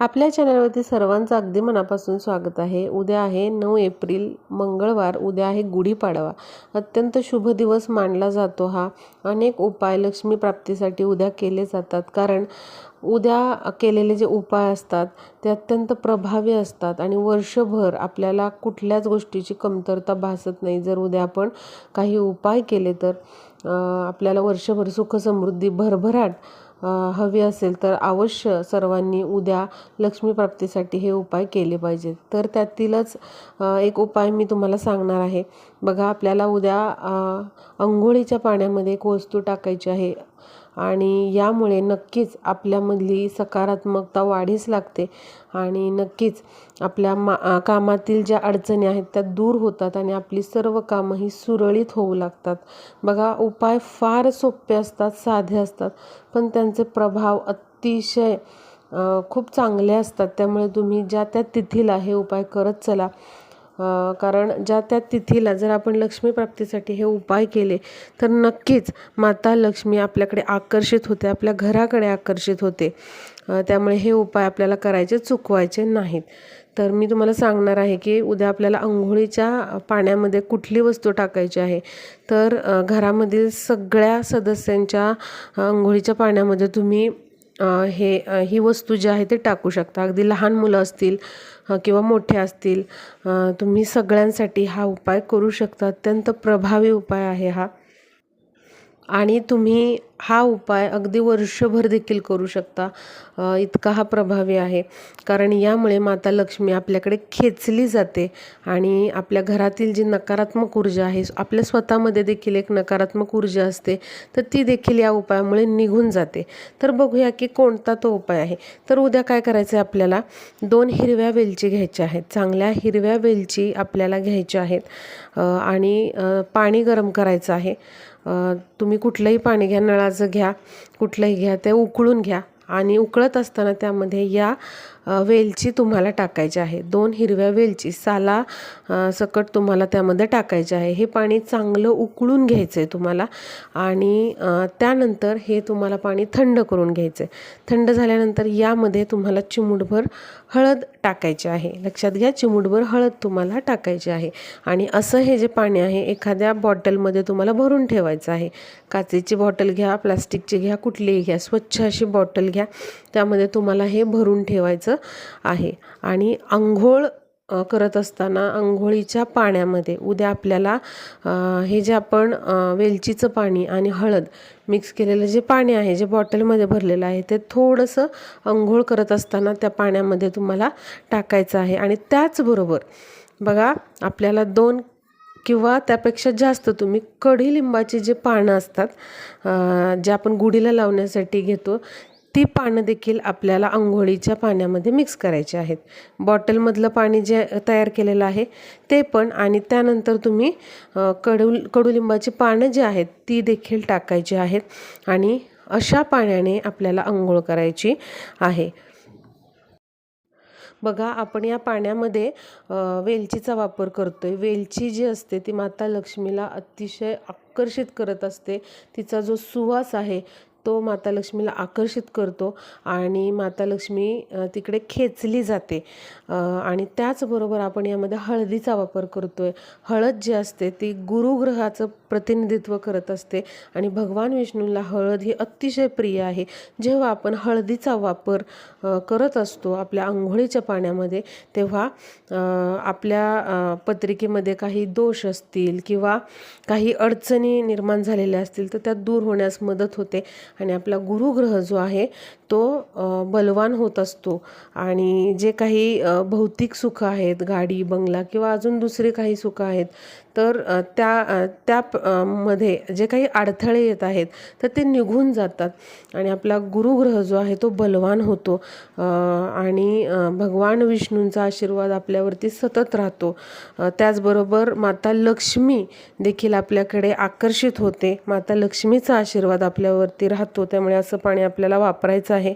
आपल्या चॅनलवरती सर्वांचं अगदी मनापासून स्वागत आहे. उद्या आहे नऊ एप्रिल मंगळवार. उद्या आहे गुढीपाडवा. अत्यंत शुभ दिवस मानला जातो हा. अनेक उपाय लक्ष्मी प्राप्तीसाठी उद्या केले जातात. कारण उद्या केलेले जे उपाय असतात ते अत्यंत प्रभावी असतात आणि वर्षभर आपल्याला कुठल्याच गोष्टीची कमतरता भासत नाही. जर उद्या आपण काही उपाय केले तर आपल्याला वर्षभर सुखसमृद्धी भरभराट हवी असेल तर अवश्य सर्वांनी उद्या लक्ष्मीप्राप्तीसाठी हे उपाय केले पाहिजेत. तर त्यातीलच एक उपाय मी तुम्हाला सांगणार आहे. बघा आपल्याला उद्या अंघोळीच्या पाण्यामध्ये एक वस्तू टाकायची आहे. आणि यामुळे नक्कीच आपल्यामधली सकारात्मकता वाढीस लागते आणि नक्कीच आपल्या मा कामातील ज्या अडचणी आहेत त्या दूर होतात आणि आपली सर्व कामं ही सुरळीत होऊ लागतात. बघा उपाय फार सोपे असतात साधे असतात पण त्यांचे प्रभाव अतिशय खूप चांगले असतात. त्यामुळे तुम्ही ज्या त्या तिथीला हे उपाय करत चला. कारण ज्या त्या तिथीला जर आपण लक्ष्मी प्राप्तीसाठी हे उपाय केले तर नक्कीच माता लक्ष्मी आपल्याकडे आकर्षित होते आपल्या घराकडे आकर्षित होते. त्यामुळे हे उपाय आपल्याला करायचे चुकवायचे नाहीत. तर मी तुम्हाला सांगणार आहे की उद्या आपल्याला आंघोळीच्या पाण्यामध्ये कुठली वस्तू टाकायची आहे? तर घरामधील सगळ्या सदस्यांच्या अंघोळीच्या पाण्यामध्ये तुम्ही हे ही वस्तू जी आहे ते टाकू शकता. अगदी लहान मुलं असतील किंवा मोठे असतील तुम्ही सगळ्यांसाठी हा उपाय करू शकता. अत्यंत प्रभावी उपाय आहे हा. आणि तुम्ही हा उपाय अगदी वर्षभर देखील करू शकता. इतका हा प्रभावी आहे. कारण यामुळे माता लक्ष्मी आपल्याकडे खेचली जाते आणि आपल्या घरातील जी नकारात्मक ऊर्जा आहे आपल्या स्वतःमध्ये देखील एक नकारात्मक ऊर्जा असते तर ती देखील या उपायामुळे निघून जाते. तर बघूया की कोणता तो उपाय आहे. तर उद्या काय करायचं आहे आपल्याला? दोन हिरव्या वेलची घ्यायच्या आहेत. चांगल्या हिरव्या वेलची आपल्याला घ्यायच्या आहेत. आणि पाणी गरम करायचं आहे. तुम्ही कुठलंही पाणी घ्या नळाचं घ्या कुठलंही घ्या ते उकळून घ्या. आणि उकळत असताना त्यामध्ये या वेलची तुम्हाला टाकायची आहे. दोन हिरव्या वेलची साला सकट तुम्हाला त्यामध्ये टाकायचे आहे. हे पाणी चांगलं उकळून घ्यायचं आहे तुम्हाला आणि त्यानंतर हे तुम्हाला पाणी थंड करून घ्यायचं आहे थंड झाल्यानंतर यामध्ये तुम्हाला चिमूटभर हळद टाकायची आहे. लक्षात घ्या चिमूटभर हळद तुम्हाला टाकायची आहे. आणि असं हे जे पाणी आहे एखाद्या बॉटलमध्ये तुम्हाला भरून ठेवायचं आहे. काचेची बॉटल घ्या प्लास्टिकची घ्या कुठलीही घ्या स्वच्छ अशी बॉटल घ्या. त्यामध्ये तुम्हाला हे भरून ठेवायचं आहे. आणि आंघोळ करत असताना आंघोळीच्या पाण्यामध्ये उद्या आपल्याला हे जे आपण वेलचीचं पाणी आणि हळद मिक्स केलेलं जे पाणी आहे जे बॉटलमध्ये भरलेलं आहे ते थोडंसं आंघोळ करत असताना त्या पाण्यामध्ये तुम्हाला टाकायचं आहे. आणि त्याचबरोबर बघा आपल्याला दोन किंवा त्यापेक्षा जास्त तुम्ही कडीलिंबाची जे पानं असतात जे आपण गुढीला लावण्यासाठी घेतो ती पानं देखील आपल्याला आंघोळीच्या पाण्यामध्ये मिक्स करायचे आहेत. बॉटलमधलं पाणी जे तयार केलेलं आहे ते पण आणि त्यानंतर तुम्ही कडू कडुलिंबाची पानं जी आहेत ती देखील टाकायची आहेत आणि अशा पाण्याने आपल्याला आंघोळ करायची आहे. बघा आपण या पाण्यामध्ये वेलचीचा वापर करतो आहे वेलची जी असते ती माता लक्ष्मीला अतिशय आकर्षित करत असते. तिचा जो सुवास आहे तो माता लक्ष्मीला आकर्षित करतो आणि माता लक्ष्मी तिकडे खेचली जाते. आणि त्याचबरोबर आपण यामध्ये हळदीचा वापर करतो आहे हळद जी असते ती गुरुग्रहाचं प्रतिनिधित्व करत असते. आणि भगवान विष्णूला हळद ही अतिशय प्रिय आहे. जेव्हा आपण हळदीचा वापर करत असतो आपल्या आंघोळीच्या पाण्यामध्ये तेव्हा आपल्या पत्रिकेमध्ये काही दोष असतील किंवा काही अडचणी निर्माण झालेल्या असतील तर त्या दूर होण्यास मदत होते. आणि आपला गुरुग्रह जो आहे तो बलवान होत असतो. आणि जे काही भौतिक सुख आहेत गाडी बंगला किंवा अजून दुसरे काही सुख आहेत तर त्या त्या मध्ये जे काही अडथळे येत आहेत तर ते निघून जातात. आणि आपला गुरुग्रह जो आहे तो बलवान होतो. आणि भगवान विष्णूंचा आशीर्वाद आपल्यावरती सतत राहतो. त्याचबरोबर माता लक्ष्मी देखील आपल्याकडे आकर्षित होते. माता लक्ष्मीचा आशीर्वाद आपल्यावरती राहतो. त्यामुळे असं पाणी आपल्याला वापरायचं आहे.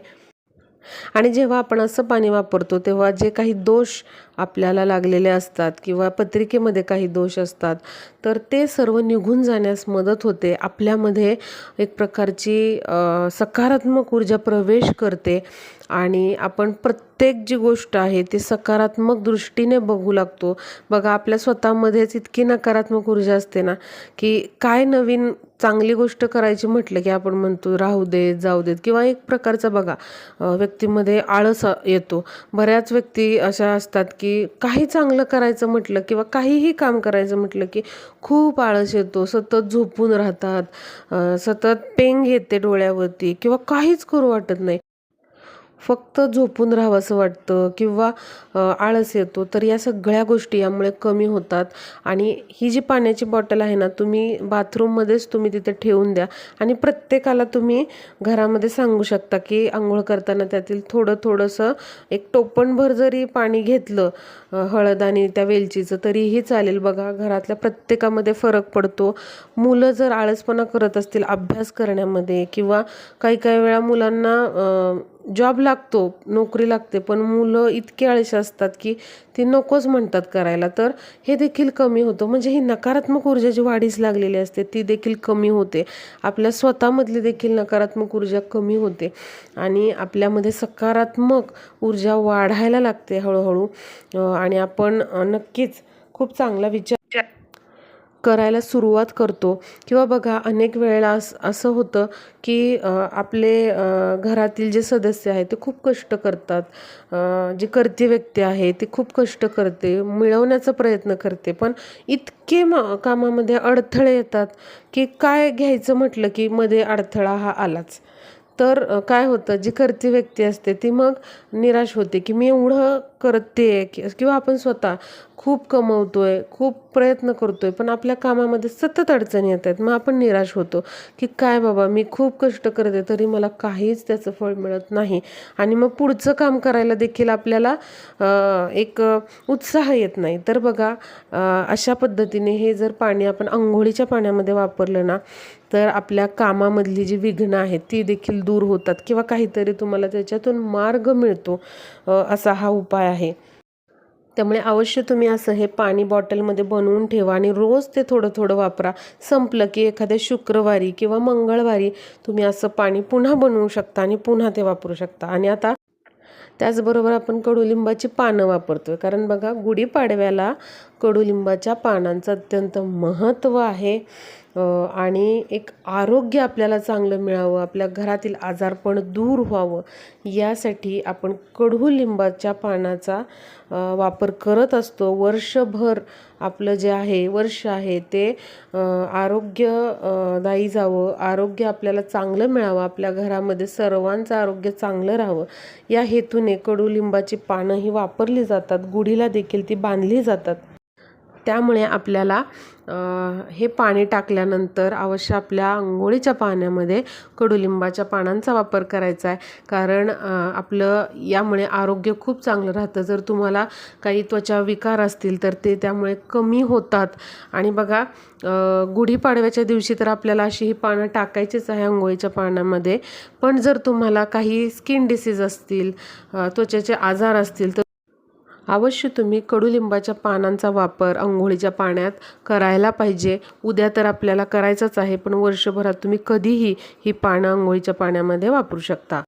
आणि जेव्हा आपण असं पाणी वापरतो तेव्हा जे काही दोष आपल्याला लागलेले असतात किंवा पत्रिकेमध्ये काही दोष असतात तर ते सर्व निघून जाण्यास मदत होते. आपल्यामध्ये एक प्रकारची सकारात्मक ऊर्जा प्रवेश करते आणि आपण प्रत्येक जी गोष्ट आहे ती सकारात्मक दृष्टीने बघू लागतो. बघा आपल्या स्वतःमध्येच इतकी नकारात्मक ऊर्जा असते ना की काय नवीन चांगली गोष्ट करायची म्हटलं की आपण म्हणतो राहू देत जाऊ देत. किंवा एक प्रकारचा बघा व्यक्तीमध्ये आळस येतो. बऱ्याच व्यक्ती अशा असतात की काही चांगलं करायचं म्हटलं किंवा काहीही काम करायचं म्हटलं की खूप आळस येतो सतत झोपून राहतात सतत पेंग येते डोळ्यावरती किंवा काहीच करू वाटत नाही. फक्त झोपून राहावंसं वाटतं किंवा आळस येतो तर या सगळ्या गोष्टी यामुळे कमी होतात. आणि ही जी पाण्याची बॉटल आहे ना तुम्ही बाथरूममध्येच तुम्ही तिथे ठेवून द्या. आणि प्रत्येकाला तुम्ही घरामध्ये सांगू शकता की आंघोळ करताना त्यातील थोडं थोडंसं एक टोपणभर जरी पाणी घेतलं हळद आणि त्या वेलचीचं तरीही चालेल. बघा घरातल्या प्रत्येकामध्ये फरक पडतो. मुलं जर आळसपणा करत असतील अभ्यास करण्यामध्ये किंवा काही काही वेळा मुलांना जॉब लागतो नोकरी लागते पण मुलं इतके आळशी असतात की ती नकोच म्हणतात करायला. तर हे देखील कमी होतं. म्हणजे ही नकारात्मक ऊर्जा जी वाढीस लागलेली असते ती देखील कमी होते. आपल्या स्वतःमधली देखील नकारात्मक ऊर्जा कमी होते. आणि आपल्यामध्ये सकारात्मक ऊर्जा वाढायला लागते हळूहळू. आणि आपण नक्कीच खूप चांगला विचार करायला सुरुवात करतो. किंवा बघा अनेक वेळेला अस असं होतं की आपले घरातील जे सदस्य आहेत ते खूप कष्ट करतात. जी करते व्यक्ती आहे ती खूप कष्ट करते मिळवण्याचा प्रयत्न करते. पण इतके म कामामध्ये अडथळे येतात की काय घ्यायचं म्हटलं की मध्ये अडथळा हा आलाच. तर काय होतं जी करती व्यक्ती असते ती मग निराश होते की मी एवढं करते किंवा आपण स्वतः खूप कमवतोय खूप प्रयत्न करतोय पण आपल्या कामामध्ये सतत अडचणी येत आहेत. मग आपण निराश होतो की काय बाबा मी खूप कष्ट करते तरी मला काहीच त्याचं फळ मिळत नाही. आणि मग पुढचं काम करायला देखील आपल्याला एक उत्साह येत नाही. तर बघा अशा पद्धतीने हे जर पाणी आपण आंघोळीच्या पाण्यामध्ये वापरलं ना तर आपल्या कामामधली जी विघ्न आहेत ती देखील दूर होतात. किंवा काहीतरी तुम्हाला त्याच्यातून मार्ग मिळतो असा हा उपाय आहे. त्यामुळे अवश्य तुम्ही असं हे पाणी बॉटलमध्ये बनवून ठेवा आणि रोज ते थोडं थोडं वापरा. संपलं की एखाद्या शुक्रवारी किंवा मंगळवारी तुम्ही असं पाणी पुन्हा बनवू शकता आणि पुन्हा ते वापरू शकता. आणि आता त्याचबरोबर आपण कडुलिंबाची पानं वापरतोय. कारण बघा गुढीपाडव्याला कडुलिंबाच्या पानांचं अत्यंत महत्त्व आहे. आणि एक आरोग्य आपल्याला चांगलं मिळावं आपल्या घरातील आजारपण दूर व्हावं यासाठी आपण कडुलिंबाच्या पानाचा वापर करत असतो. वर्षभर आपलं जे आहे वर्ष आहे ते आरोग्यदायी जावं आरोग्य आपल्याला चांगलं मिळावं आपल्या घरामध्ये सर्वांचं आरोग्य चांगलं राहावं या हेतूने कडुलिंबाची पानं ही वापरली जातात गुढीला देखील ती बांधली जातात. त्यामुळे आपल्याला हे पाणी टाकल्यानंतर अवश्य आपल्या आंघोळीच्या पाण्यामध्ये कडुलिंबाच्या पानांचा वापर करायचा आहे. कारण आपलं यामुळे आरोग्य खूप चांगलं राहतं. जर तुम्हाला काही त्वचा विकार असतील तर ते त्यामुळे कमी होतात. आणि बघा गुढीपाडव्याच्या दिवशी तर आपल्याला अशी ही पानं टाकायचीच आहे आंघोळीच्या पाण्यामध्ये पण जर तुम्हाला काही स्किन डिसीज असतील त्वचेचे आजार असतील तर अवश्य तुम्ही कडुलिंबाच्या पानांचा वापर अंघोळीच्या पाण्यात करायला पाहिजे. उद्या तर आपल्याला करायचंच आहे पण वर्षभरात तुम्ही कधीही ही पानं अंघोळीच्या पाण्यामध्ये वापरू शकता.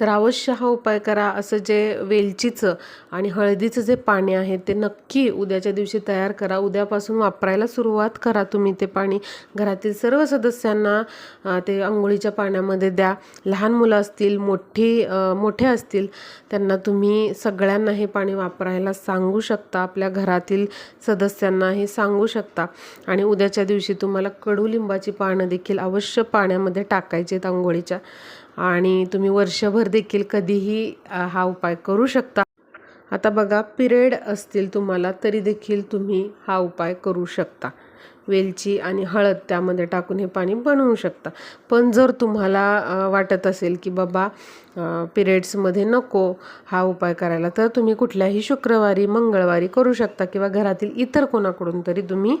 तर अवश्य हा उपाय करा असं जे वेलचीचं आणि हळदीचं जे पाणी आहे ते नक्की उद्याच्या दिवशी तयार करा. उद्यापासून वापरायला सुरुवात करा तुम्ही ते पाणी. घरातील सर्व सदस्यांना ते आंघोळीच्या पाण्यामध्ये द्या. लहान मुलं असतील मोठी मोठे असतील त्यांना तुम्ही सगळ्यांना हे पाणी वापरायला सांगू शकता. आपल्या घरातील सदस्यांना हे सांगू शकता. आणि उद्याच्या दिवशी तुम्हाला कडुलिंबाची पानं देखील अवश्य पाण्यामध्ये टाकायची आहेत आंघोळीच्या आणि तुम्ही वर्षभर देखील कधीही हा उपाय करू शकता. आता बघा पिरियड असतील तुम्हाला तरी देखील तुम्ही हा उपाय करू शकता. वेलची आणि हळद त्यामध्ये टाकून हे पाणी बनवू शकता. पण जर तुम्हाला वाटत असेल की बाबा पिरियड्समध्ये नको हा उपाय करायला तर तुम्ही कुठल्याही शुक्रवारी मंगळवारी करू शकता किंवा घरातील इतर कोणाकडून तरी तुम्ही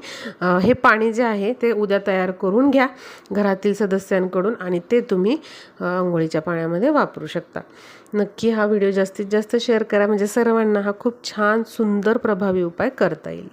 हे पाणी जे आहे ते उद्या तयार करून घ्या घरातील सदस्यांकडून आणि ते तुम्ही आंघोळीच्या पाण्यामध्ये वापरू शकता. नक्की हा व्हिडिओ जास्तीत जास्त शेअर करा. म्हणजे सर्वांना हा खूप छान सुंदर प्रभावी उपाय करता येईल.